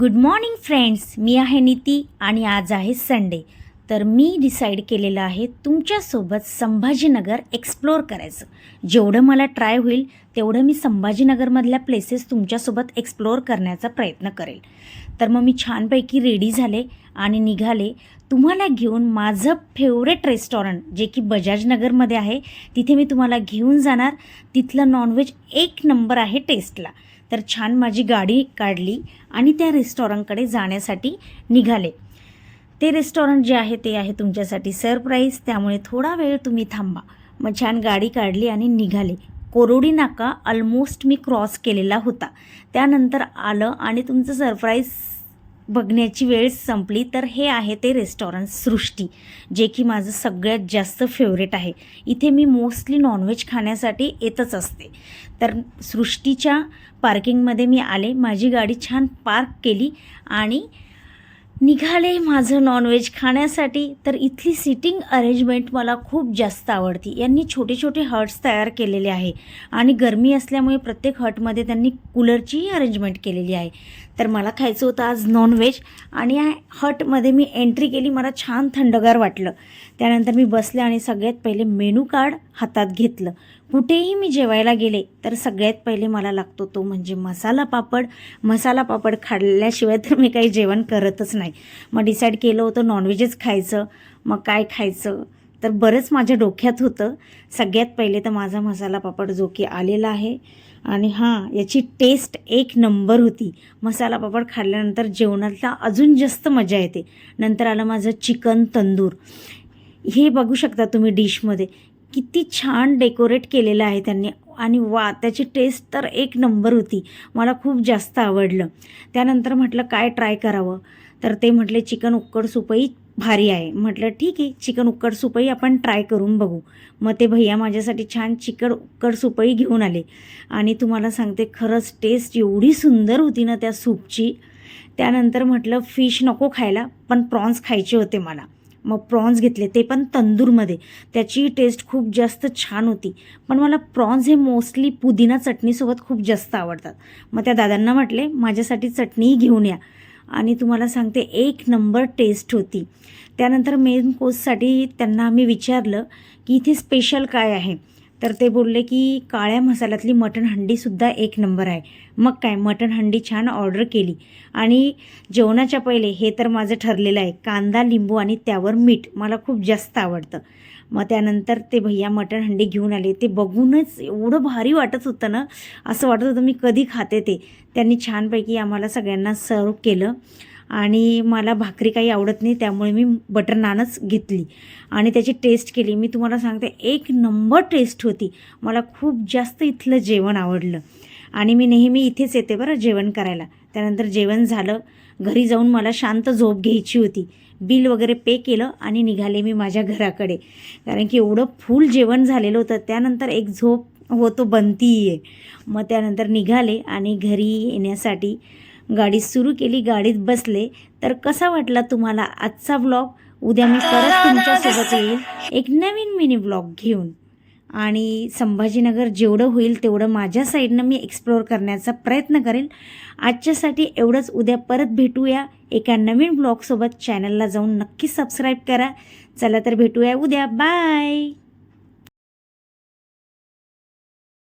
Good morning friends मी आहे नीती आणि आज आहे संडे तर मी डिसाईड केलेलं आहे तुमच्यासोबत संभाजीनगर एक्सप्लोअर करायचं. जेवढं मला ट्राय होईल तेवढं मी संभाजीनगरमधल्या प्लेसेस तुमच्यासोबत एक्सप्लोअर करण्याचा प्रयत्न करेल. तर मग मी छानपैकी रेडी झाले आणि निघाले. तुम्हाला घेऊन माझं फेवरेट रेस्टॉरंट जे की बजाजनगरमध्ये आहे तिथे मी तुम्हाला घेऊन जाणार. तिथलं नॉनव्हेज एक नंबर आहे टेस्टला तर छान माझी गाडी काढली आणि त्या रेस्टॉरंटकडे जाण्यासाठी निघाले. ते रेस्टॉरंट जे आहे ते आहे तुमच्यासाठी सरप्राईज त्यामुळे थोडा वेळ तुम्ही थांबा. मग छान गाडी काढली आणि निघाले. कोरोडी नाका ऑलमोस्ट मी क्रॉस केलेला होता. त्यानंतर आलं आणि तुमचं सरप्राईज बघण्याची वेळ संपली. तर हे आहे ते रेस्टॉरंट सृष्टी जे की माझं सगळ्यात जास्त फेवरेट आहे. इथे मी मोस्टली नॉनव्हेज खाण्यासाठी येतच असते. तर सृष्टीच्या पार्किंगमध्ये मी आले. माझी गाडी छान पार्क केली आणि निघाले माझं नॉनव्हेज खाण्यासाठी तर इथली सिटिंग अरेंजमेंट मला खूप जास्त आवडती. यांनी छोटे छोटे हट्स तयार केलेले आहे. आणि गरमी असल्यामुळे प्रत्येक हटमध्ये त्यांनी कूलरचीही अरेंजमेंट केलेली आहे. तर मला खायचं होतं आज नॉनव्हेज आणि या हटमध्ये मी एंट्री केली. मला छान थंडगार वाटलं. त्यानंतर मी बसले आणि सगळ्यात पहिले मेनू कार्ड हातात घेतलं. कुठेही मी जेवायला गेले तर सगळ्यात पहिले मला लागतो तो म्हणजे मसाला पापड. मसाला पापड खाल्ल्याशिवाय तर मी काही जेवण करतच नाही. मग डिसाईड केलं होतं नॉनव्हेजच खायचं. मग काय खायचं? तर बरंच माझ्या डोक्यात होतं. सगळ्यात पहिले तर माझा मसाला पापड जो की आलेला आहे. आणि हां याची टेस्ट एक नंबर होती. मसाला पापड खाल्ल्यानंतर जेवणाला अजून जास्त मजा येते. नंतर आलं माझं चिकन तंदूर. हे बघू शकता तुम्ही डिशमध्ये किती छान डेकोरेट केलेलं आहे त्यांनी. आणि वा त्याची टेस्ट तर एक नंबर होती. मला खूप जास्त आवडलं. त्यानंतर म्हटलं काय ट्राय करावं? तर ते म्हटले चिकन उक्कड सुपही भारी आहे. म्हटलं ठीक आहे चिकन उक्कड सुपही आपण ट्राय करून बघू. मग ते भैया माझ्यासाठी छान चिकन उक्कड सुपही घेऊन आले. आणि तुम्हाला सांगते खरंच टेस्ट एवढी सुंदर होती ना त्या सूपची. त्यानंतर म्हटलं फिश नको खायला पण प्रॉन्स खायचे होते मला. मग प्रॉन्स घेतले ते पण तंदूरमध्ये. त्याची टेस्ट खूप जास्त छान होती. पण मला प्रॉन्स हे मोस्टली पुदिना चटणीसोबत खूप जास्त आवडतात. मग त्या दादांना म्हटले माझ्यासाठी चटणीही घेऊन या. आणि तुम्हाला सांगते एक नंबर टेस्ट होती. त्यानंतर मेन कोर्ससाठी त्यांना आम्ही विचारलं की इथे स्पेशल काय आहे? तर ते बोलले की काळ्या मसाल्यातली मटण हंडीसुद्धा एक नंबर आहे. मग काय मटण हंडी छान ऑर्डर केली. आणि जेवणाच्या पहिले हे तर माझं ठरलेलं आहे. कांदा लिंबू आणि त्यावर मीठ मला खूप जास्त आवडतं. मग त्यानंतर ते भैया मटण हंडी घेऊन आले. ते बघूनच एवढं भारी वाटत होतं ना असं वाटत होतं मी कधी खाते ते. त्यांनी छानपैकी आम्हाला सगळ्यांना सर्व केलं. आणि मला भाकरी काही आवडत नाही त्यामुळे मी बटर नानच घेतली. आणि त्याची टेस्ट केली. मी तुम्हाला सांगते एक नंबर टेस्ट होती. मला खूप जास्त इथलं जेवण आवडलं. आणि मी नेहमी इथेच येते बरं जेवण करायला. त्यानंतर जेवण झालं. घरी जाऊन मला शांत झोप घ्यायची होती. बिल वगैरे पे केलं आणि निघाले मी माझ्या घराकडे. कारण की एवढं फुल जेवण झालेलं होतं. त्यानंतर एक झोप होतो बनती आहे मग त्यानंतर निघाले आणि घरी येण्यासाठी गाडी सुरू केली गाडीत बसले तर कसा वाटला तुम्हाला आजचा ब्लॉग उद्या मी परत तुमच्यासोबत येईल एक नवीन मिनी ब्लॉग घेऊन. आणि संभाजीनगर जेवढं होईल तेवढं माझ्या साईडनं मी एक्सप्लोअर करण्याचा प्रयत्न करेल. आजच्यासाठी एवढंच. उद्या परत भेटूया. एका नवीन ब्लॉगसोबत चॅनलला जाऊन नक्की सबस्क्राईब करा. चला तर भेटूया उद्या. बाय